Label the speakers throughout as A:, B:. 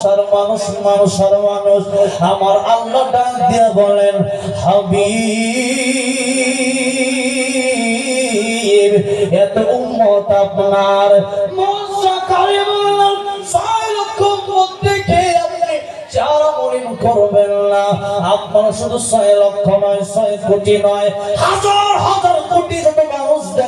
A: মানুষ মানুষ মানুষ। আমার আল্লাহ ডাক দিয়া বলেন এত উম্মত আপনার। করবেন না। আপনার শুধু ছয় লক্ষ নয়, ছয় কোটি নয়, হাজার হাজার কোটি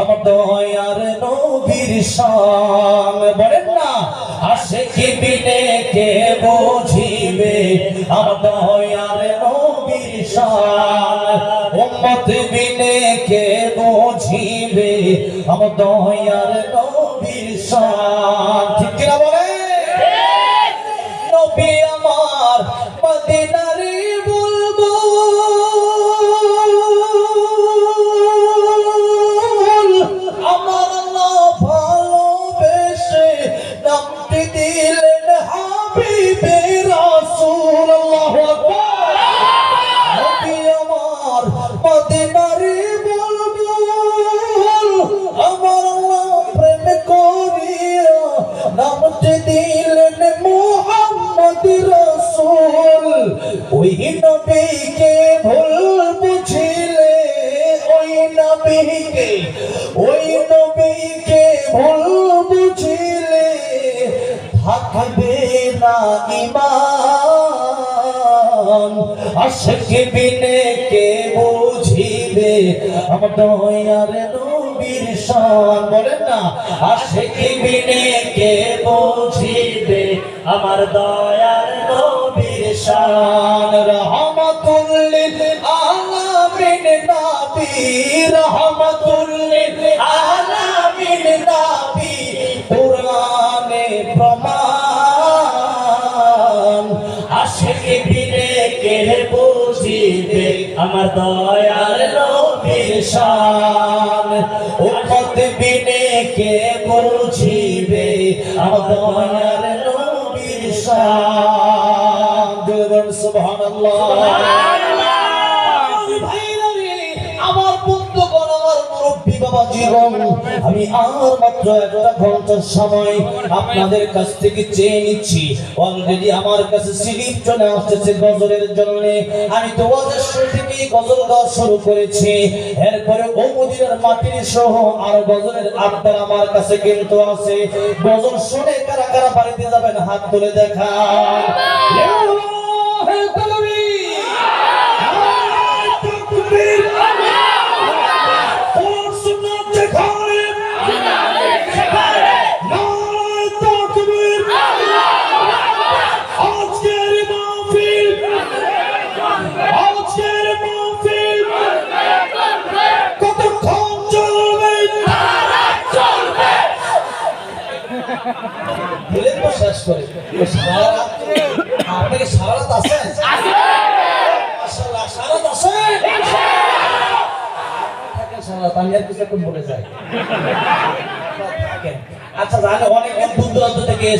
A: আমার দয়ার নবীর শান। বলেন না আশিক বিনে কে বুঝিবে? আমার দয়ার নবীর শান। উম্মত বিনে কে বুঝিবে? আমার দয়ার নবীর শান। ঠিক কিনা দিলেন হাবিবে রাসূল আল্লাহু আকবার নবী আমার মদিনারে বলব আমার আল্লাহ প্রেম করিয়া নামটি দিলেন মুহাম্মদ রাসূল। ওই নবীকে ভুল থাকবে না ইমান আশক বিনে কে বুঝিবে? আমার দয়ার নবীর শান। বলেন না, আশক বিনে কে বুঝিবে? আমার দয়ার নবীর শান। রহমাতুল লিল আলামিন নবী, রহমাতুল্লিল আলামিন আমার দয়ার নবীর শান। উম্মত বিনে কে বুঝিবে আমার দয়ার নবীর শান। দিলবন সুবহানাল্লাহ। আমার বন্ধুগণ আমার মুরব্বী বাবা জীবন আমি আর মাত্র একটা ঘণ্টার সময় আপনাদের কাছ থেকে চেয়ে নিচ্ছি। অলরেডি আমার কাছে স্লিপ চলে আসতেছে গজলের জন্য। আমি তো থেকে গজল গাওয়া শুরু করেছি। এরপরে ও মদিনার মাটির সহ আর গজলের আড্ডা আমার কাছে কিন্তু আছে। গজল শুনে কারা কারা বাড়িতে যাবেন হাত তুলে দেখা তো শেষ করে। সারা রাত মাশাআল্লাহ, সারা রাত আছেন? আচ্ছা জানে অনেক দূর দূরান্ত থেকে